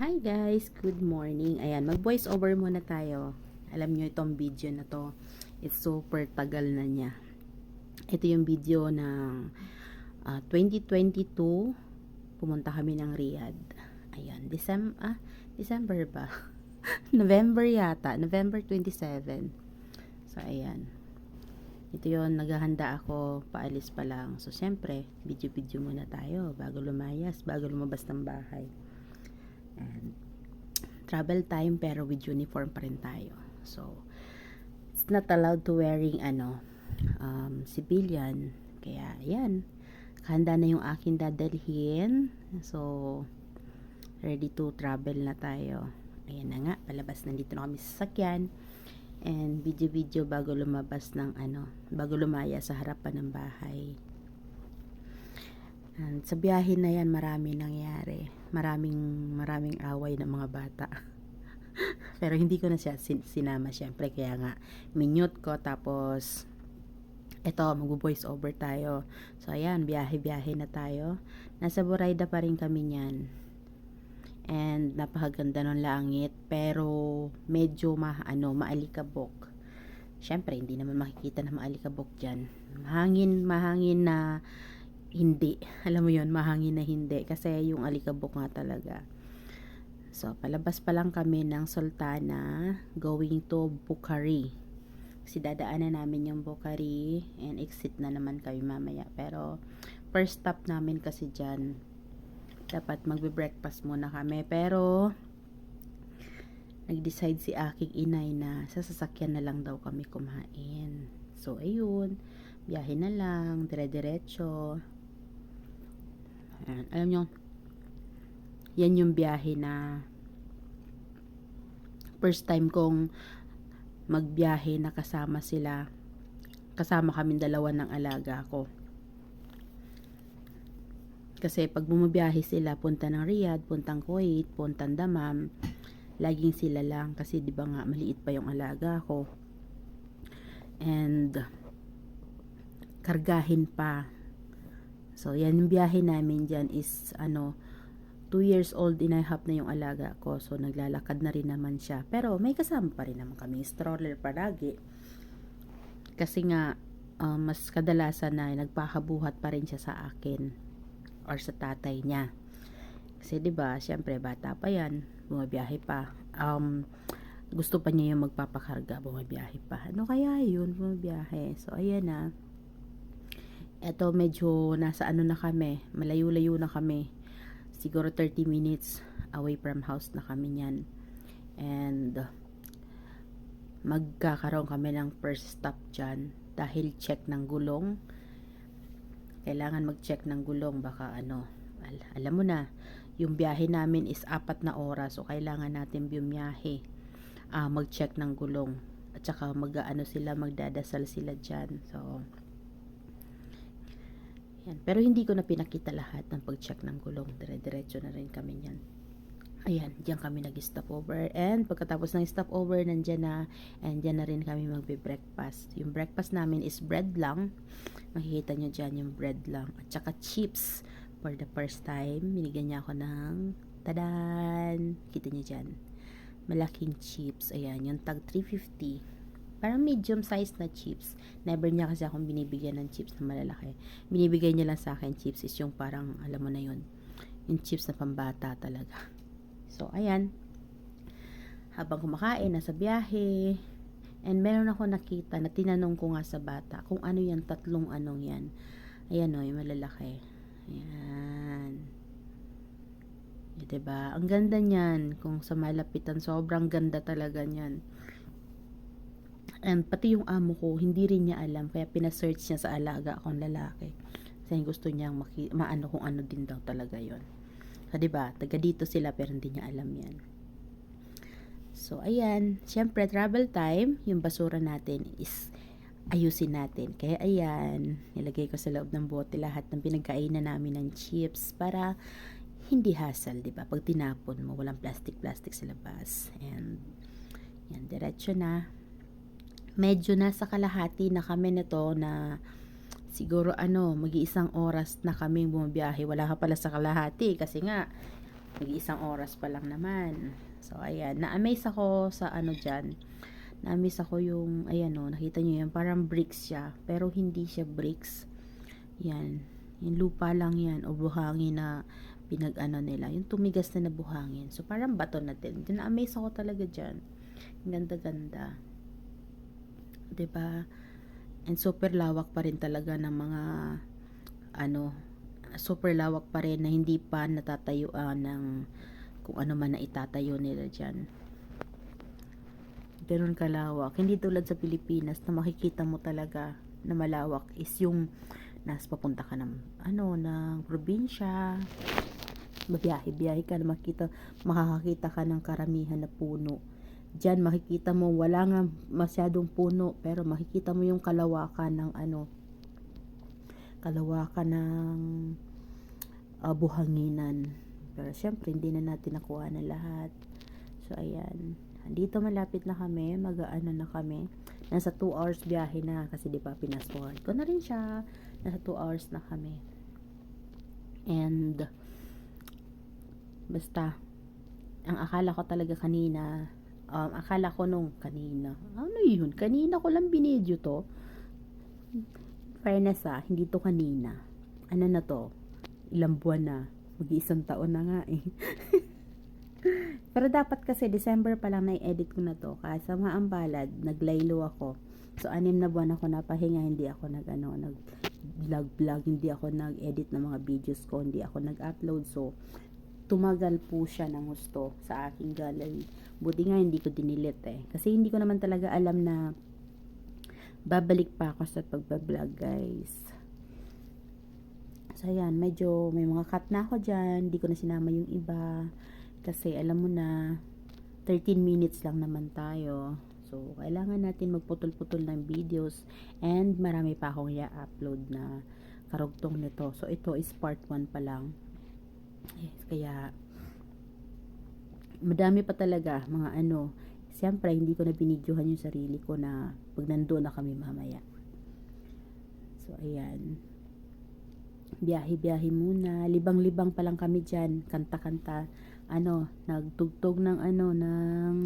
Hi guys, good morning. Ayan, mag voice over muna tayo. Alam nyo itong video na to, it's super tagal na niya. Ito yung video ng ah, 2022, pumunta kami ng Riyadh. Ayan, December, ah, December ba? November yata, November 27. So, ayan. Ito yon naghahanda ako, paalis pa lang. So, syempre, video-video muna tayo bago lumayas, bago lumabas ng bahay. Travel time pero with uniform pa rin tayo. So, it's not allowed to wearing ano, um, civilian. Kaya, yan. Handa na yung akin dadalhin. So, ready to travel na tayo. Ayan na nga, palabas nandito na kami sa sasakyan. And video-video bago lumabas ng ano, bago lumaya sa harapan ng bahay. And sa biyahe na yan, marami nangyari. Maraming, maraming away ng mga bata. Pero hindi ko na siya sin- sinama syempre. Kaya nga, minute ko. Tapos, eto, mag-voice over tayo. So, ayan, biyahe-biyahe na tayo. Nasa Buraida pa rin kami niyan. And, napakaganda ng langit. Pero, medyo ma, ano, maalikabok. Syempre, hindi naman makikita na maalikabok dyan. Mahangin, mahangin na hindi. Alam mo yon mahangin na hindi. Kasi yung alikabok nga talaga. So, palabas pa lang kami ng Sultana going to Bukhari. Kasi dadaanan namin yung Bukhari and exit na naman kami mamaya. Pero, first stop namin kasi dyan. Dapat magbe-breakfast muna kami. Pero, nag-decide si aking inay na sa sasakyan na lang daw kami kumain. So, ayun. Biyahe na lang. Dire-diretso. Alam nyo, yan yung biyahe na first time kong magbiyahe na kasama sila. Kasama kami dalawa ng alaga ko. Kasi pag bumabiyahe sila, punta ng Riyadh, puntang Kuwait, puntang Damam, laging sila lang. Kasi di ba nga, maliit pa yung alaga ko. And, kargahin pa. So, yan yung biyahe namin dyan is, ano, 2 years old and half na yung alaga ko. So, naglalakad na rin naman siya. Pero, may kasama pa rin naman kami. Stroller palagi. Kasi nga, um, mas kadalasan na nagpakabuhat pa rin siya sa akin or sa tatay niya. Kasi 'di ba, syempre bata pa 'yan, bumabiyahe pa. Um gusto pa niya yung magpapakarga, bumabiyahe pa. Ano kaya 'yun, bumabiyahe. So ayan na. Eto medyo nasa ano na kami, malayo-layo na kami. Siguro 30 minutes away from house na kami niyan. And magkakaroon kami ng first stop dyan dahil check ng gulong kailangan mag-check ng gulong baka ano al- alam mo na yung biyahe namin is apat na oras so kailangan natin bumiyahe uh, mag-check ng gulong at saka mag ano sila magdadasal sila dyan so yan. pero hindi ko na pinakita lahat ng pag-check ng gulong dire-diretso na rin kami yan Ayan, diyan kami nag-stop over. And pagkatapos ng stop over, nandyan na. And diyan na rin kami magbe-breakfast. Yung breakfast namin is bread lang. Makikita nyo dyan yung bread lang. At saka chips. For the first time, binigyan niya ako ng tadan. Kita nyo dyan. Malaking chips. Ayan, yung tag 350. Parang medium size na chips. Never niya kasi akong binibigyan ng chips na malalaki. Binibigay niya lang sa akin chips is yung parang, alam mo na yun, yung chips na pambata talaga. So, ayan. Habang kumakain, nasa biyahe. And meron ako nakita na tinanong ko nga sa bata kung ano yan, tatlong anong yan. Ayan o, yung malalaki. Ayan. Y, diba? Ang ganda niyan. Kung sa malapitan, sobrang ganda talaga niyan. And pati yung amo ko, hindi rin niya alam. Kaya pinasearch niya sa alaga akong lalaki. Kasi gusto niyang maki- maano kung ano din daw talaga yon So, ba diba? Taga dito sila pero hindi niya alam yan. So, ayan. Siyempre, travel time, yung basura natin is ayusin natin. Kaya, ayan. Nilagay ko sa loob ng bote lahat ng pinagkainan namin ng chips para hindi hassle, di ba? Pag tinapon mo, walang plastic-plastic sa labas. And, yan, diretso na. Medyo nasa kalahati na kami nito na siguro ano, mag-iisang oras na kami bumabiyahe. Wala ka pala sa kalahati kasi nga Mag-iisang oras pa lang naman. So, ayan. Na-amaze ako sa ano dyan. Na-amaze ako yung, ayan o, nakita nyo yan. Parang bricks siya. Pero hindi siya bricks. Yan. Yung lupa lang yan. O buhangin na pinag-ano nila. Yung tumigas na na buhangin. So, parang bato na din. Na-amaze ako talaga. Ang Ganda-ganda. Ba And super lawak pa rin talaga ng mga ano, super lawak pa rin na hindi pa natatayuan ng kung ano man na itatayo nila dyan. Ganun kalawak. Hindi tulad sa Pilipinas na makikita mo talaga na malawak is yung nas papunta ka ng ano ng probinsya babiyahe-biyahe ka na makita makakakita ka ng karamihan na puno Diyan makikita mo wala nga masyadong puno pero makikita mo yung kalawakan ng ano kalawakan ng uh, buhanginan. Pero syempre hindi na natin nakuha na lahat. So ayan. Dito malapit na kami, mag-aano na kami. Nasa 2 hours biyahe na kasi di ba pinasword ko na rin siya. Nasa 2 hours na kami. And basta ang akala ko talaga kanina um, akala ko nung kanina, ano yun? Kanina ko lang binidyo to. Fairness ah, hindi to kanina. Ano na to? Ilang buwan na. Mag-iisang taon na nga eh. Pero dapat kasi December pa lang na-edit ko na to. Kasi sa mga ambalad, naglaylo ako. So, anim na buwan ako napahinga. Hindi ako nag, ano, nag vlog vlog. Hindi ako nag-edit ng mga videos ko. Hindi ako nag-upload. So, tumagal po siya ng gusto sa aking gallery. Buti nga hindi ko dinilit eh. Kasi hindi ko naman talaga alam na babalik pa ako sa pagbablog guys. So ayan, medyo may mga cut na ako dyan. Hindi ko na sinama yung iba. Kasi alam mo na, 13 minutes lang naman tayo. So, kailangan natin magputol-putol ng videos. And marami pa akong i-upload na karugtong nito. So, ito is part 1 pa lang. Yes, kaya madami pa talaga mga ano siyempre hindi ko na binidyohan yung sarili ko na pag nandoon na kami mamaya. So ayan. Biyahe biyahe muna. Libang libang pa lang kami dyan. Kanta kanta ano nagtugtog ng ano ng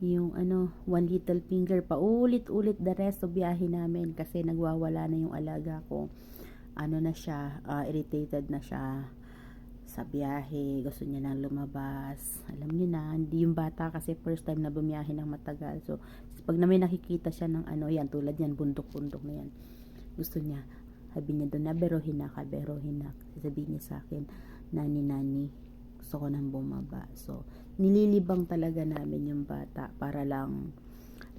yung ano one little finger pa. Ulit ulit the rest of biyahe namin kasi nagwawala na yung alaga ko. Ano na siya uh, irritated na siya sa biyahe, gusto niya nang lumabas. Alam niyo na, hindi yung bata kasi first time na bumiyahe ng matagal. So, pag na may nakikita siya ng ano, yan, tulad yan, bundok-bundok na yan. Gusto niya, sabi niya doon, na berohin na ka, berohin na. Sabihin niya sa akin, nani-nani, gusto ko nang bumaba. So, nililibang talaga namin yung bata para lang,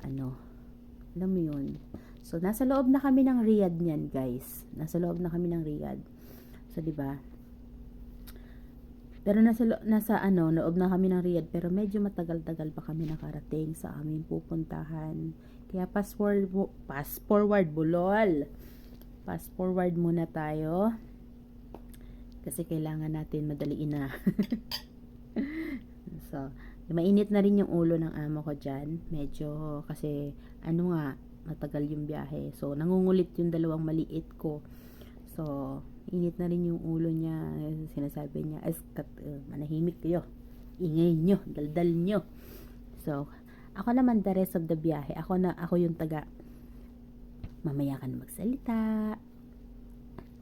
ano, alam mo yun. So, nasa loob na kami ng Riyadh niyan, guys. Nasa loob na kami ng Riyadh. So, di ba? Pero nasa, nasa ano, loob na kami ng Riyadh pero medyo matagal-tagal pa kami nakarating sa aming pupuntahan. Kaya pass forward, pass forward bulol. Pass forward muna tayo. Kasi kailangan natin madaliin na. so, mainit na rin yung ulo ng amo ko dyan. Medyo kasi ano nga, matagal yung biyahe. So, nangungulit yung dalawang maliit ko. So, init na rin yung ulo niya. Sinasabi niya, as kat, uh, manahimik kayo. Ingay nyo, daldal nyo. So, ako naman the rest of the biyahe, ako na, ako yung taga, mamaya ka na magsalita,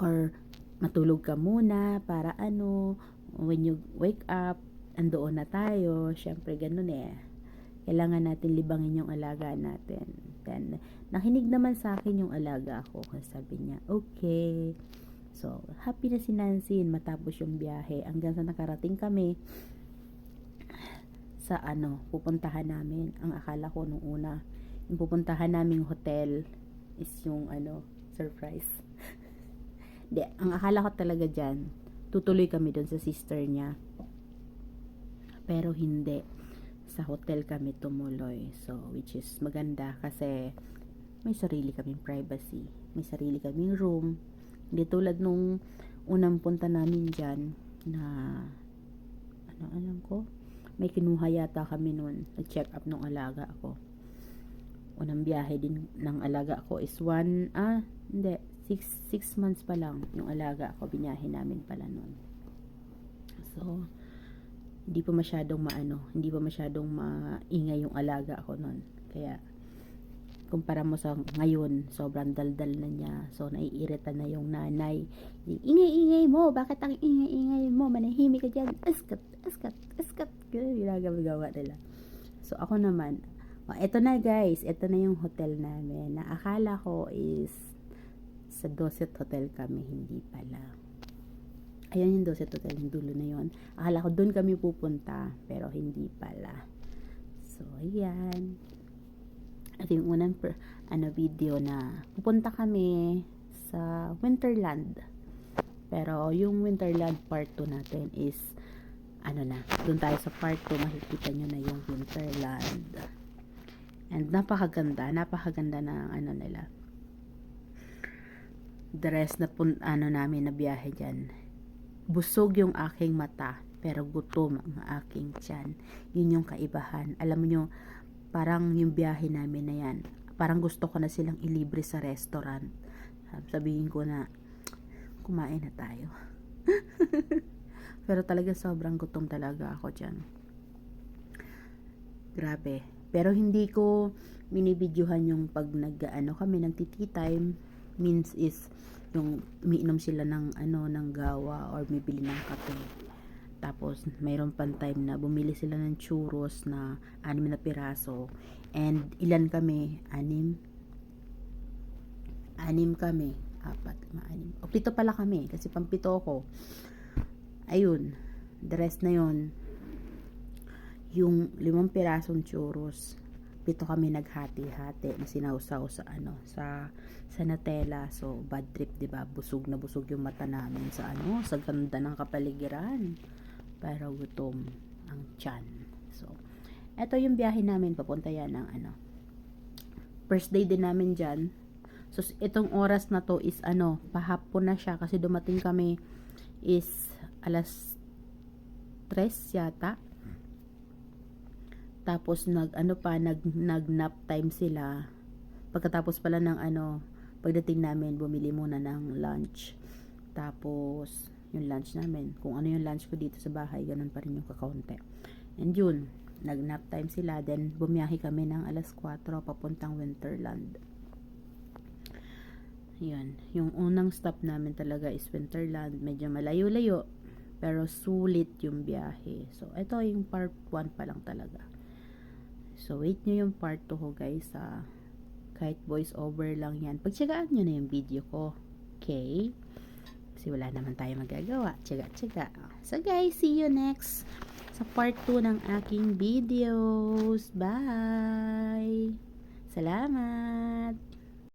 or matulog ka muna para ano, when you wake up, andoon na tayo, syempre ganun eh. Kailangan natin libangin yung alaga natin. Then, nakinig naman sa akin yung alaga ko. Sabi niya, okay. So, happy na si Nancy matapos yung biyahe. Hanggang sa nakarating kami sa ano, pupuntahan namin. Ang akala ko nung una, yung pupuntahan naming hotel is yung ano, surprise. Di, ang akala ko talaga dyan, tutuloy kami doon sa sister niya. Pero hindi. Sa hotel kami tumuloy. So, which is maganda kasi may sarili kaming privacy. May sarili kaming room hindi tulad nung unang punta namin dyan na ano alam ko may kinuha yata kami noon nag-check up nung alaga ko. Unang biyahe din ng alaga ko is one ah hindi 6 months pa lang yung alaga ko. Binahe namin pala noon So, hindi pa masyadong maano, hindi pa masyadong maingay yung alaga ko nun. Kaya, kumpara mo sa ngayon, sobrang daldal na niya. So, naiirita na yung nanay. Ingay-ingay mo, bakit ang ingay-ingay mo? Manahimik ka dyan. Askat, askat, askat. Ganun ginagawa nila. So, ako naman, oh, eto na guys, eto na yung hotel namin. Na akala ko is sa Doset Hotel kami, hindi pala. Ayan yung Doset Hotel, yung dulo na yon. Akala ko doon kami pupunta, pero hindi pala. So, ayan. Ito yung unang per, ano, video na pupunta kami sa Winterland. Pero yung Winterland part 2 natin is ano na, doon tayo sa part 2 makikita nyo na yung Winterland. And napakaganda, napakaganda ng ano nila. The rest na pun, ano namin na biyahe dyan. Busog yung aking mata, pero gutom ang aking tiyan. Yun yung kaibahan. Alam nyo, parang yung biyahe namin na yan, parang gusto ko na silang ilibre sa restaurant. Sabihin ko na, kumain na tayo. Pero talaga sobrang gutom talaga ako dyan. Grabe. Pero hindi ko minibidyohan yung pag nag-ano kami, nagtiti time means is yung umiinom sila ng ano ng gawa or bibili ng kape. Tapos mayroon pang time na bumili sila ng churros na anim na piraso. And ilan kami? Anim? Anim kami. Apat, maanim. O pito pala kami kasi pampito ako ayun, the rest na yon yung limang pirasong churros, pito kami naghati-hati na sinausaw sa ano, sa sa Nutella. So, bad trip, 'di ba? Busog na busog yung mata namin sa ano, sa ganda ng kapaligiran. Pero gutom ang tiyan. So, eto yung biyahe namin papunta yan ng ano. First day din namin diyan. So, itong oras na to is ano, pahapon na siya kasi dumating kami is alas 3 yata. Tapos nag ano pa nag nag nap time sila. Pagkatapos pala ng ano, pagdating namin bumili muna ng lunch. Tapos yung lunch namin, kung ano yung lunch ko dito sa bahay, ganun pa rin yung kakaunti. And yun, nag nap time sila, then bumiyahe kami ng alas 4 papuntang Winterland. Yun, yung unang stop namin talaga is Winterland, medyo malayo-layo, pero sulit yung biyahe. So, ito yung part 1 pa lang talaga. So, wait nyo yung part 2 ko guys ha. Kahit voice over lang yan. Pagtsagaan nyo na yung video ko. Okay? Kasi wala naman tayo magagawa. Tsaga-tsaga. So guys, see you next sa part 2 ng aking videos. Bye! Salamat!